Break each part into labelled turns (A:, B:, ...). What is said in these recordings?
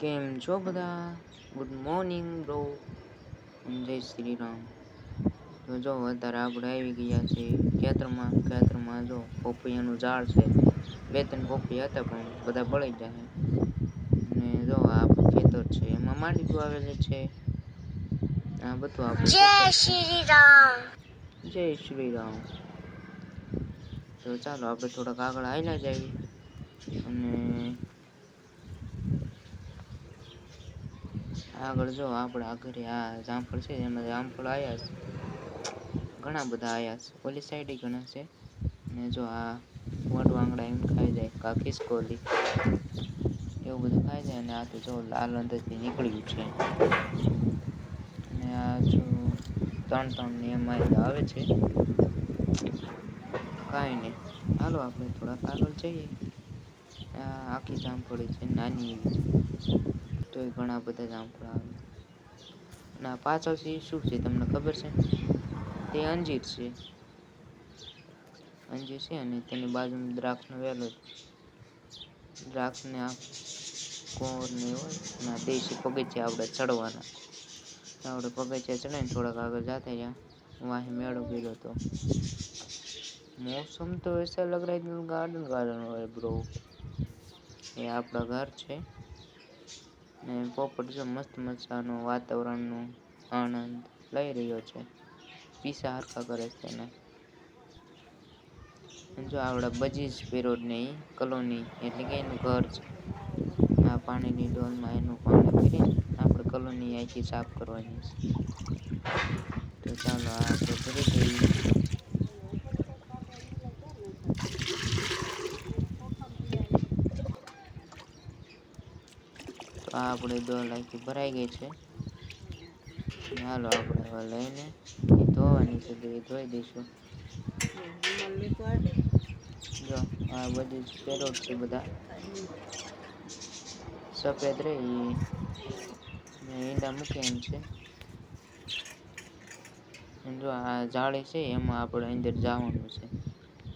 A: કેમ છો બધા? ગુડ મોર્નિંગ બ્રો જય શ્રી રામ તો જો અત્યારે આપણે આવી ગયા છે ખેતરમાં. ખેતરમાં જો પોપૈયાનું ઝાડ છે. બે ત્રણ પોપૈયા હતા પણ બધા બળી જાય અને જો આ ખેતર છે. એમાં માંડવી આવેલી છે. આ બધું આપણું
B: જય શ્રી રામ
A: જય શ્રી રામ તો ચાલો આપણે થોડાક આગળ આવેલા જઈએ. અને આગળ જો આપણે આગળ આ જામફળ છે, એમાં જામફળ આવ્યા છે. ઘણા બધા આવ્યા છે. ઓલી સાઈડે ઘણા છે. ને જો આ મોટું આંગળા એમ ખાઈ જાય, કા ખિસકોલી એવું બધું ખાઈ જાય અને આ તો જો લાલ અંદરથી નીકળ્યું છે. અને આ જો ત્રણ ત્રણ ને એમાં આવે છે. કાંઈ નહીં. હાલો આપણે થોડાક આગળ જઈએ. આખી જામફળી છે, નાની એવી. તો ઘણા બધા જામફળ આવે અને આ પાછળથી શું છે તમને ખબર છે? તે અંજીર છે. અંજીર છે અને તેની બાજુમાં દ્રાક્ષનો વેલો દ્રાક્ષને આ કોર ને હોય અને આ દેશી પગથિયા આપણે ચડવાના. આપણે પગથિયા ચડાવીને થોડાક આગળ જાતા જ્યાં વાહી મેળો ગયેલો હતો. મોસમ તો એસા લગ રહી ગાર્ડન ગાર્ડન હોય બ્રો. એ આપણા ઘર છે. ને પોપટ જો મસ્ત મજાનો વાતાવરણનો આનંદ લઈ રહ્યો છે. પીસા હરખા કરે છે ને જો આપણા બજીજ પેરોડ ને કલોની એટલે કે એનું ઘર છે. આ પાણીની ડોલમાં એનું પાણી ભરીને આપણે કલોની અહીંથી સાફ કરવાની છે. તો ચાલો આ આપણે ભરી દઈએ તો આ આપણે ડોલ લાખથી ભરાઈ ગઈ છે. ચાલો આપણે હવે લઈને ધોવાની છે તો એ ધોઈ દઈશું. જો, આ બધી પેરોટ છે બધા. સફેદ રે ઈ. ઈંડા મૂકે એમ છે. જો આ જાળી છે એમાં આપણે અંદર જવાનું છે.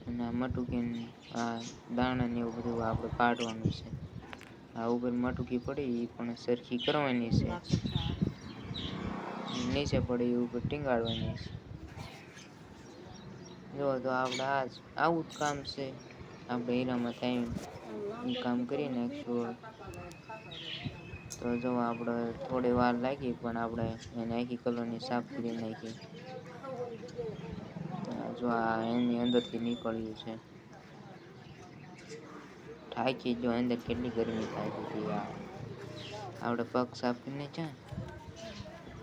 A: અને મટુકીને, આ દાણા ને એવું બધું આપણે કાઢવાનું છે. આ ઉપર માટુકી પડી એ પણ સરખી કરવાની છે. નીચે પડી એ ઉપર ટીંગાડવાની છે. જો તો આપણે આ આવું જ કામ છે. આપણે હીરામાં ટાઈમ કામ કરી નાખશું તો જો આપણે થોડી વાર લાગી, પણ આપણે એને આખી કલરની સાફ કરી નાખી. જો આ એની અંદરથી નીકળ્યું છે. થાકી જો અંદર કેટલી ગરમી થાય છે યાર આપણે પગ સાફ કરીને જાય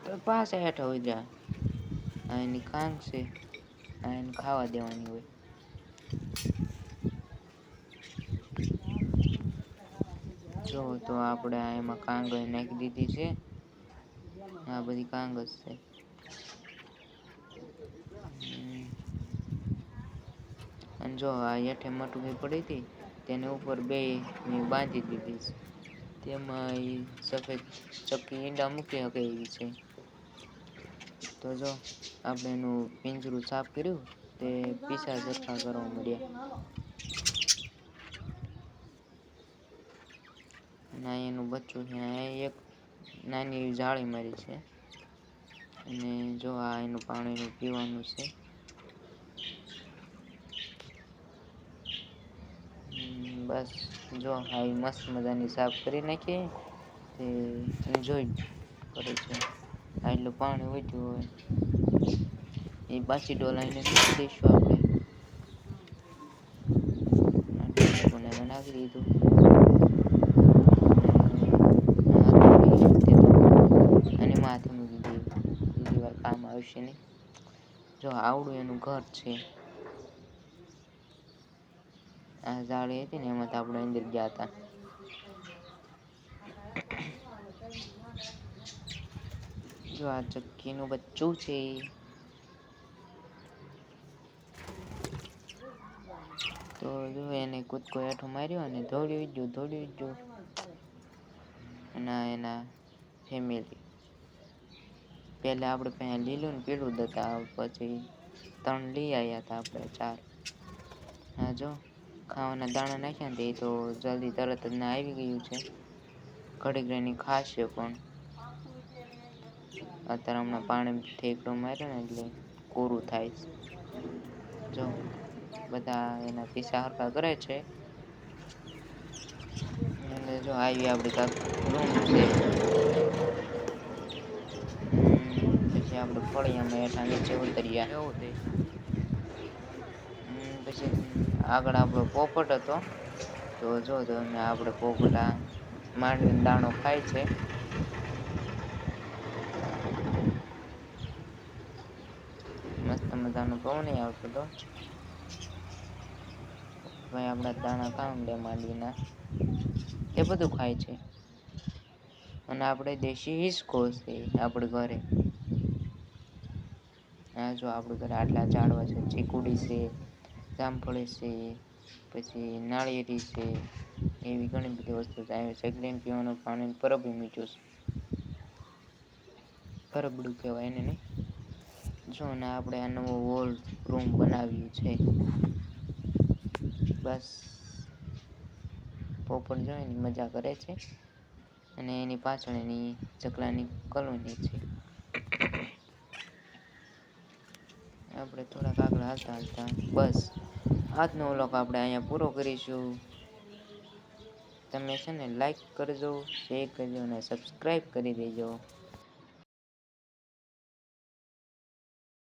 A: તો પાસે હેઠ હોય જાય આ એની કાંગ છે, આ એને ખાવા દેવાની હોય. જો તો આપણે આ એમાં કાંગ નાખી દીધી છે. આ બધી કાંગ જ છે. હમ. અને જો આ હેઠે મટકી પડી હતી તેને ઉપર બે બાંધી દીધી છે. તેમાં એ સફેદ ચક્કી ઈંડા મૂકી શકે એવી છે. તો જો આપણે એનું પિંજરું સાફ કર્યું, તે પીસા જથ્થા કરવા મળ્યા અને એનું બચ્ચું છે એક નાની એવી જાળી મારી છે. અને જો આ એનું પાણીનું પીવાનું છે બસ જો આવી મસ્ત મજાની સાફ કરી નાખીએ તે એન્જોય કરે છે. એટલું પાણી વધ્યું હોય. એ પાછી ડોલાઈને દઈશું આપણે. દીધું. અને માથે મૂકી બીજી વાર કામ આવશે નહીં. જો આવડું એનું ઘર છે. આ જાળી હતી ને એમાં તો આપણે અંદર ગયા હતા. જો આ ચક્કીનું બચ્ચું છે. તો જો એને કૂદકો હેઠો માર્યો અને દોડ્યું ગયું દોડ્યું ગયું. અને એના ફેમિલી પહેલાં આપણે પહેલાં લીલું ને પીળું દતા, પછી ત્રણ લઈ આવ્યા હતા આપણે ચાર. હા, જો. ખાવાના દાણા નાખ્યા તે તો જલ્દી તરત જ ના આવી ગયું છે. ઘડીક રહીને ખાશે પણ. અત્યારે હમણાં પાણી ઠેકડો માર્યો ને એટલે કોરું થાય છે. જો બધા એના પીસા હરકા કરે છે. એટલે જો આવી આપણી કાંક રૂમ છે. પછી આપણે ફળિયામાં હેઠા નીચે ઉતરીએ.
B: એવું
A: હમ, પછી આગળ આપણો પોપટ હતો. તો જો તમે આપણે પોપટ આ દાણો ખાય છે. મસ્ત મજાનો પવન આવતો હતો ભાઈ, આપણા દાણા કામ લે માંડવીના એ બધું ખાય છે. અને આપણે દેશી હિસકો છે આપણે ઘરે. આ જો આપણે ઘરે આટલા ઝાડવા છે, ચીકુડી છે જામફળી છે, પછી નાળિયેરી છે, એવી ઘણી બધી વસ્તુ છે. સેકલીન પીવાનું પાણી પરબી મીઠું છે. પરબડું કહેવાય એને નહીં જો ને આપણે આ નવો વોલ રૂમ બનાવ્યું છે. બસ. પોપટ જો એની મજા કરે છે અને એની પાછળ એની ચકલાની કોલોની છે. આપણે થોડાક આગળ હાલતા હાલતા બસ. આજનો વ્લોગ આપણે અહીંયા પૂરો કરીશું. તમે છે ને લાઈક કરજો શેર કરજો અને સબસ્ક્રાઈબ કરી દેજો.